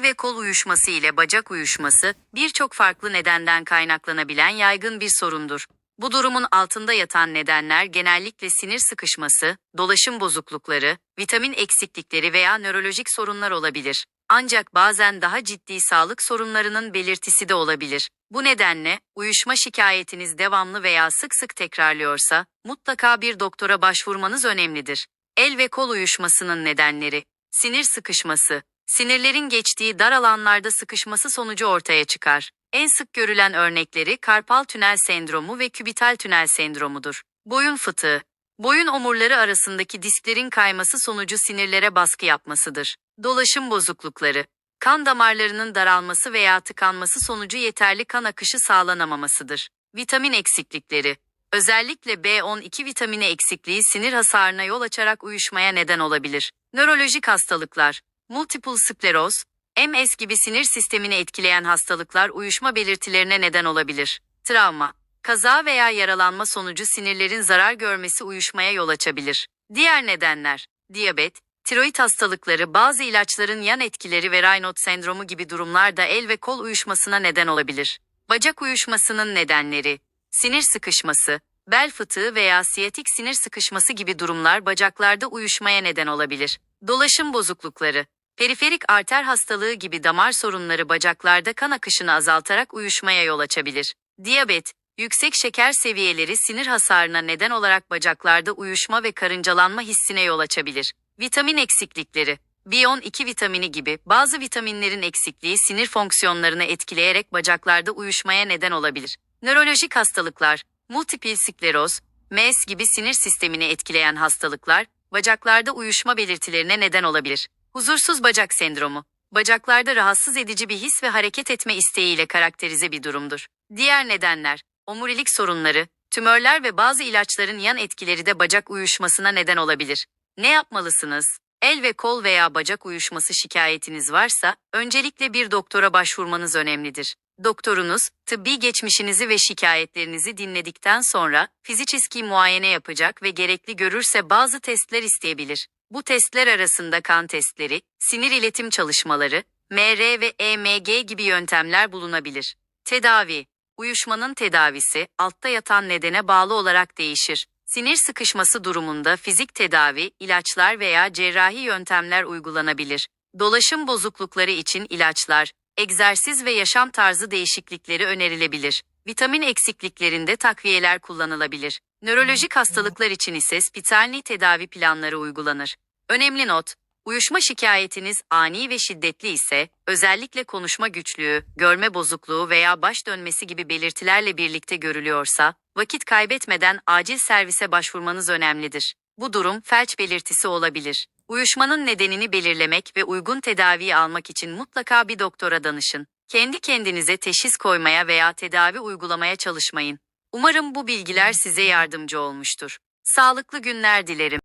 El ve kol uyuşması ile bacak uyuşması birçok farklı nedenden kaynaklanabilen yaygın bir sorundur. Bu durumun altında yatan nedenler genellikle sinir sıkışması, dolaşım bozuklukları, vitamin eksiklikleri veya nörolojik sorunlar olabilir. Ancak bazen daha ciddi sağlık sorunlarının belirtisi de olabilir. Bu nedenle uyuşma şikayetiniz devamlı veya sık sık tekrarlıyorsa mutlaka bir doktora başvurmanız önemlidir. El ve kol uyuşmasının nedenleri Sinir sıkışması, sinirlerin geçtiği dar alanlarda sıkışması sonucu ortaya çıkar. En sık görülen örnekleri karpal tünel sendromu ve kübital tünel sendromudur. Boyun fıtığı, boyun omurları arasındaki disklerin kayması sonucu sinirlere baskı yapmasıdır. Dolaşım bozuklukları, kan damarlarının daralması veya tıkanması sonucu yeterli kan akışı sağlanamamasıdır. Vitamin eksiklikleri, özellikle B12 vitamini eksikliği sinir hasarına yol açarak uyuşmaya neden olabilir. Nörolojik hastalıklar, multiple skleroz, MS gibi sinir sistemini etkileyen hastalıklar uyuşma belirtilerine neden olabilir. Travma, kaza veya yaralanma sonucu sinirlerin zarar görmesi uyuşmaya yol açabilir. Diğer nedenler, diyabet, tiroid hastalıkları, bazı ilaçların yan etkileri ve Raynaud sendromu gibi durumlar da el ve kol uyuşmasına neden olabilir. Bacak uyuşmasının nedenleri, sinir sıkışması, bel fıtığı veya siyatik sinir sıkışması gibi durumlar bacaklarda uyuşmaya neden olabilir. Dolaşım bozuklukları, periferik arter hastalığı gibi damar sorunları bacaklarda kan akışını azaltarak uyuşmaya yol açabilir. Diyabet, yüksek şeker seviyeleri sinir hasarına neden olarak bacaklarda uyuşma ve karıncalanma hissine yol açabilir. Vitamin eksiklikleri, B12 vitamini gibi bazı vitaminlerin eksikliği sinir fonksiyonlarını etkileyerek bacaklarda uyuşmaya neden olabilir. Nörolojik hastalıklar, multiple skleroz, MS gibi sinir sistemini etkileyen hastalıklar, bacaklarda uyuşma belirtilerine neden olabilir. Huzursuz bacak sendromu, bacaklarda rahatsız edici bir his ve hareket etme isteğiyle karakterize bir durumdur. Diğer nedenler, omurilik sorunları, tümörler ve bazı ilaçların yan etkileri de bacak uyuşmasına neden olabilir. Ne yapmalısınız? El ve kol veya bacak uyuşması şikayetiniz varsa, öncelikle bir doktora başvurmanız önemlidir. Doktorunuz, tıbbi geçmişinizi ve şikayetlerinizi dinledikten sonra fiziçeski muayene yapacak ve gerekli görürse bazı testler isteyebilir. Bu testler arasında kan testleri, sinir iletim çalışmaları, MR ve EMG gibi yöntemler bulunabilir. Tedavi Uyuşmanın tedavisi, altta yatan nedene bağlı olarak değişir. Sinir sıkışması durumunda fizik tedavi, ilaçlar veya cerrahi yöntemler uygulanabilir. Dolaşım bozuklukları için ilaçlar, egzersiz ve yaşam tarzı değişiklikleri önerilebilir. Vitamin eksikliklerinde takviyeler kullanılabilir. Nörolojik hastalıklar için ise spitalni tedavi planları uygulanır. Önemli not, uyuşma şikayetiniz ani ve şiddetli ise, özellikle konuşma güçlüğü, görme bozukluğu veya baş dönmesi gibi belirtilerle birlikte görülüyorsa, vakit kaybetmeden acil servise başvurmanız önemlidir. Bu durum felç belirtisi olabilir. Uyuşmanın nedenini belirlemek ve uygun tedaviyi almak için mutlaka bir doktora danışın. Kendi kendinize teşhis koymaya veya tedavi uygulamaya çalışmayın. Umarım bu bilgiler size yardımcı olmuştur. Sağlıklı günler dilerim.